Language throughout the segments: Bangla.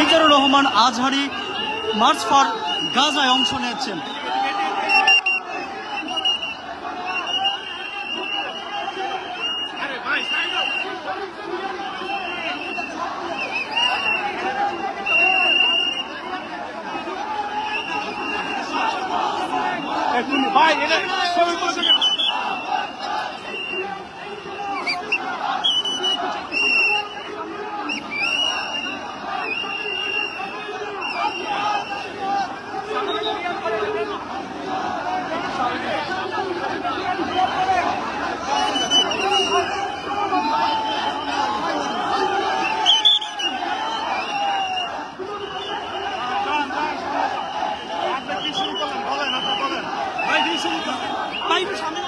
মিজানুর রহমান আজহারি মার্চ ফর গাজায় অংশ নিচ্ছেন ভাই এটা করেন। সামনে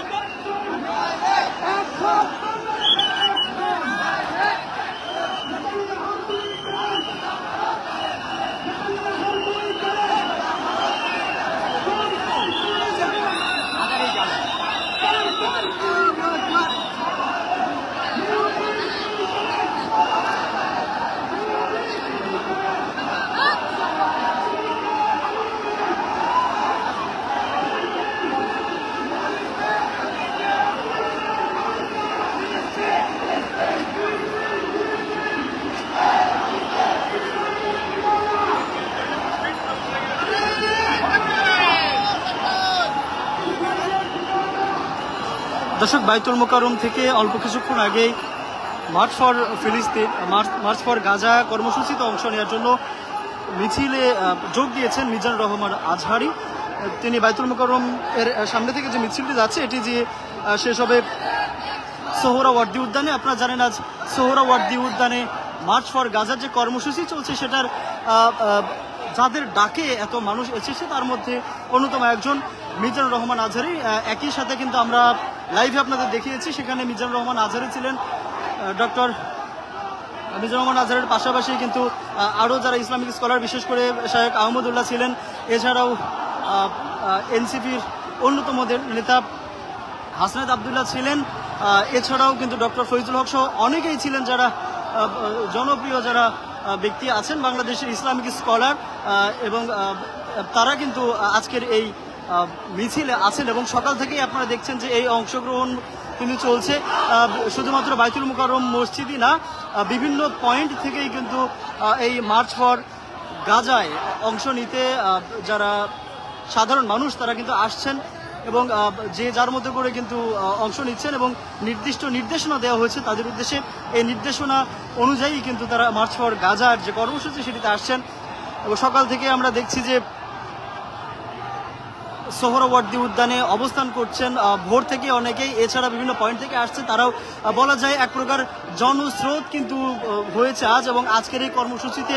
দর্শক, বাইতুল মোকারম থেকে অল্প কিছুক্ষণ আগেই মার্চ ফর ফিলিস্তিন, মার্চ ফর গাজা কর্মসূচিতে অংশ নেওয়ার জন্য মিছিলে যোগ দিয়েছেন মিজান রহমান আজহারি। তিনি বাইতুল মোকারম এর সামনে থেকে যে মিছিলটি যাচ্ছে, এটি যে শেষ হবে সোহরাওয়ার্দী উদ্যানে। আপনারা জানেন আজ সোহরাওয়ার্দী উদ্যানে মার্চ ফর গাজার যে কর্মসূচি চলছে, সেটার যাদের ডাকে এত মানুষ এসেছে, তার মধ্যে অন্যতম একজন মিজানুর রহমান আজহারি। একই সাথে কিন্তু আমরা লাইভে আপনাদের দেখিয়েছি, সেখানে মিজানুর রহমান আজহারি ছিলেন। ডক্টর মিজানুর রহমান আজহারের পাশাপাশি কিন্তু আরও যারা ইসলামিক স্কলার, বিশেষ করে শাহেক আহমদুল্লাহ ছিলেন, এছাড়াও এনসিপির অন্যতম নেতা হাসনাত আবদুল্লাহ ছিলেন। এছাড়াও কিন্তু ডক্টর ফৈজুল হক সহ অনেকেই ছিলেন যারা জনপ্রিয় যারা ব্যক্তি আছেন বাংলাদেশের ইসলামিক স্কলার। এবং তারা কিন্তু আজকের এই মিছিলে আছেন এবং সকাল থেকেই আপনারা দেখছেন যে এই অংশগ্রহণ কিন্তু চলছে। শুধুমাত্র বাইতুল মুকাররম মসজিদই না বিভিন্ন পয়েন্ট থেকেই কিন্তু এই মার্চ ফর গাজায় অংশ নিতে যারা সাধারণ মানুষ তারা কিন্তু আসছেন এবং যে যার মধ্যে করে কিন্তু অংশ নিচ্ছেন এবং নির্দিষ্ট নির্দেশনা দেওয়া হয়েছে তাদের উদ্দেশ্যে। এই নির্দেশনা অনুযায়ী কিন্তু তারা মার্চ ফর গাজার যে কর্মসূচি সেটিতে আসছেন। এবং সকাল থেকে আমরা দেখছি যে সোহরাওয়ার্দী উদ্যানে অবস্থান করছেন ভোর থেকে অনেকেই। এছাড়া বিভিন্ন পয়েন্ট থেকে আসছে তারাও বলা যায় এক প্রকার জনস্রোত কিন্তু হয়েছে আজ এবং আজকের এই কর্মসূচিতে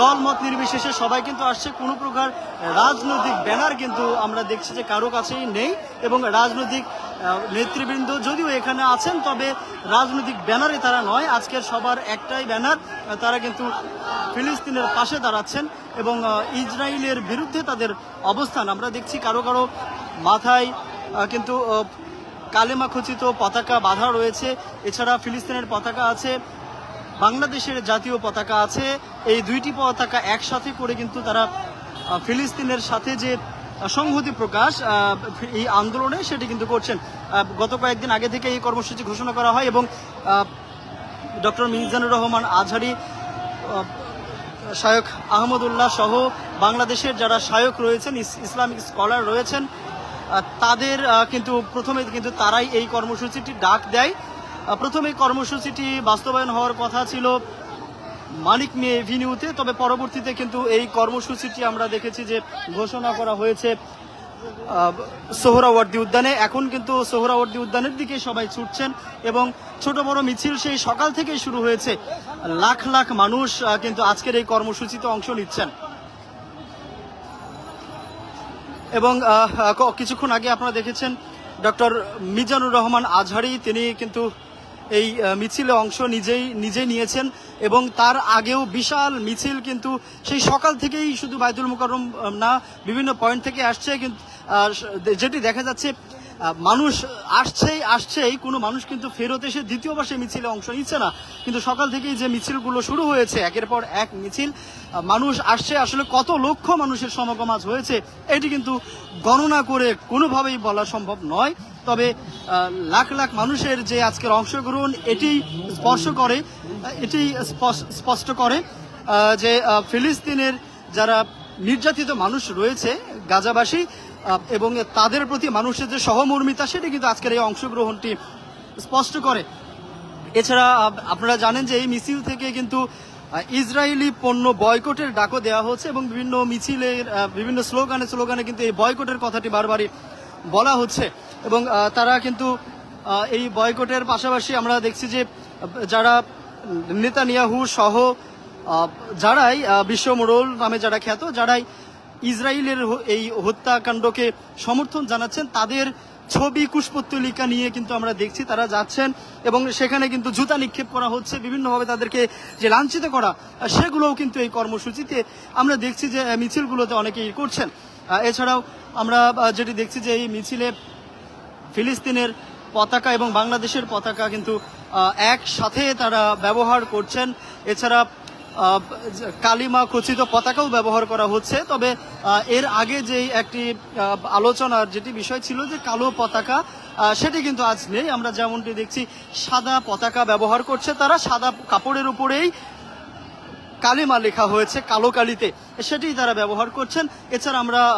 দল মত নির্বিশেষে সবাই কিন্তু আসছে। কোনো প্রকার রাজনৈতিক ব্যানার কিন্তু আমরা দেখছি যে কারও কাছেই নেই এবং রাজনৈতিক নেতৃবৃন্দ যদিও এখানে আছেন, তবে রাজনৈতিক ব্যানারে তারা নয়। আজকের সবার একটাই ব্যানার তারা কিন্তু ফিলিস্তিনের পাশে দাঁড়াচ্ছেন এবং ইসরায়েলের বিরুদ্ধে তাদের অবস্থান। আমরা দেখছি কারও কারও মাথায় কিন্তু কালেমা খচিত পতাকা বাঁধা রয়েছে। এছাড়া ফিলিস্তিনের পতাকা আছে, বাংলাদেশের জাতীয় পতাকা আছে। এই দুইটি পতাকা একসাথে করে কিন্তু তারা ফিলিস্তিনের সাথে যে সংহতি প্রকাশ এই আন্দোলনে সেটি কিন্তু করছেন। গত কয়েকদিন আগে থেকে এই কর্মসূচি ঘোষণা করা হয় এবং ডক্টর মিজানুর রহমান আজহারি শায়ক আহমদুল্লাহ সহ বাংলাদেশের যারা শায়ক রয়েছেন, ইস- ইসলামিক স্কলার রয়েছেন তাদের কিন্তু প্রথমে কিন্তু তারাই এই কর্মসূচিটি ডাক দেয়। প্রথমে কর্মসূচিটি বাস্তবায়ন হওয়ার কথা ছিল মানিক মে এভিনিউতে, তবে পরবর্তীতে কিন্তু এই কর্মসূচিটি আমরা দেখেছি যে ঘোষণা করা হয়েছে সোহরাওয়ার্দী উদ্যানে। এখন কিন্তু সোহরাওয়ার্দী উদ্যানের দিকে সবাই ছুটছেন এবং ছোট বড় মিছিল সেই সকাল থেকেই শুরু হয়েছে। লাখ লাখ মানুষ কিন্তু আজকের এই কর্মসূচিতে অংশ নিচ্ছেন। এবং কিছুক্ষণ আগে আপনারা দেখেছেন ডক্টর মিজানুর রহমান আজহারি, তিনি কিন্তু এই মিছিলে অংশ নিজেই, নিজে নিয়েছেন এবং তার আগেও বিশাল মিছিল কিন্তু সেই সকাল থেকেই শুধু বাইতুল মুকরম না, বিভিন্ন পয়েন্ট থেকে আসছে কিন্তু যেটি দেখা যাচ্ছে মানুষ আসছেই আসছেই, কোনো মানুষ কিন্তু ফেরত এসে দ্বিতীয়বার সে মিছিলে অংশ নিচ্ছে না। কিন্তু সকাল থেকেই যে মিছিলগুলো শুরু হয়েছে, একের পর এক মিছিল মানুষ আসছে, আসলে কত লক্ষ মানুষের সমাগম আজ হয়েছে, এটি কিন্তু গণনা করে কোনোভাবেই বলা সম্ভব নয়। তবে লাখ লাখ মানুষের যে আজকের অংশগ্রহণ, এটি স্পর্শ করে এটি স্পষ্ট- করে যে ফিলিস্তিনের যারা নির্যাতিত মানুষ রয়েছে, গাজাবাসী এবং তাদের প্রতি মানুষের যে সহমর্মিতা, সেটি কিন্তু আজকের এই অংশগ্রহণটি স্পষ্ট করে। এছাড়া আপনারা জানেন যে এই মিছিল থেকে কিন্তু ইসরায়েলি পণ্য বয়কটের ডাকও দেওয়া হচ্ছে এবং বিভিন্ন মিছিলের বিভিন্ন স্লোগানে স্লোগানে কিন্তু এই বয়কটের কথাটি বারবারই বলা হচ্ছে। এবং তারা কিন্তু এই বয়কটের পাশাপাশি আমরা দেখছি যে, যারা নেতানিয়াহু সহ যারাই বিশ্ব মোড়ল নামে যারা খ্যাত, যারাই ইসরায়েলের এই হত্যাকাণ্ডকে সমর্থন জানাচ্ছেন। তাদের ছবি কুশপত্তলিকা নিয়ে কিন্তু আমরা দেখছি, তারা যাচ্ছেন এবং সেখানে কিন্তু জুতা নিক্ষেপ করা হচ্ছে, বিভিন্নভাবে তাদেরকে যে লাঞ্ছিত করা, সেগুলোও কিন্তু এই কর্মসূচিতে আমরা দেখছি যে মিছিলগুলোতে অনেকেই করছেন। এছাড়াও আমরা যেটি দেখছি যে, এই মিছিলে ফিলিস্তিনের পতাকা এবং বাংলাদেশের পতাকা কিন্তু একসাথে তারা ব্যবহার করছেন। এছাড়া কালিমা খচিত পতাকাও ব্যবহার করা হচ্ছে। তবে এর আগে যেই একটি আলোচনার যেটি বিষয় ছিল যে কালো পতাকা সেটি কিন্তু আজ নেই। আমরা যেমনটি দেখছি, সাদা পতাকা ব্যবহার করছে তারা। সাদা কাপড়ের উপরেই কালিমা লেখা হয়েছে, কালো কালিতে। সেটি তারা ব্যবহার করছেন। এছাড়া আমরা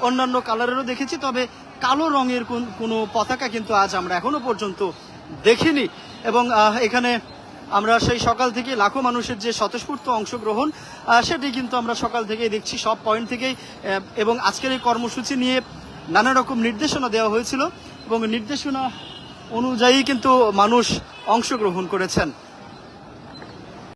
অন্যান্য কালারেরও দেখেছি, তবে কালো রঙের কোন- কোনো পতাকা কিন্তু আজ আমরা এখনও পর্যন্ত দেখিনি। এবং এখানে আমরা সেই সকাল থেকে লাখো মানুষের যে স্বতঃস্ফূর্ত অংশগ্রহণ সেটি কিন্তু আমরা সকাল থেকেই দেখছি, সব পয়েন্ট থেকেই এবং আজকের এই কর্মসূচি নিয়ে নানা রকম নির্দেশনা দেওয়া হয়েছিল এবং নির্দেশনা অনুযায়ী কিন্তু মানুষ অংশগ্রহণ করেছেন।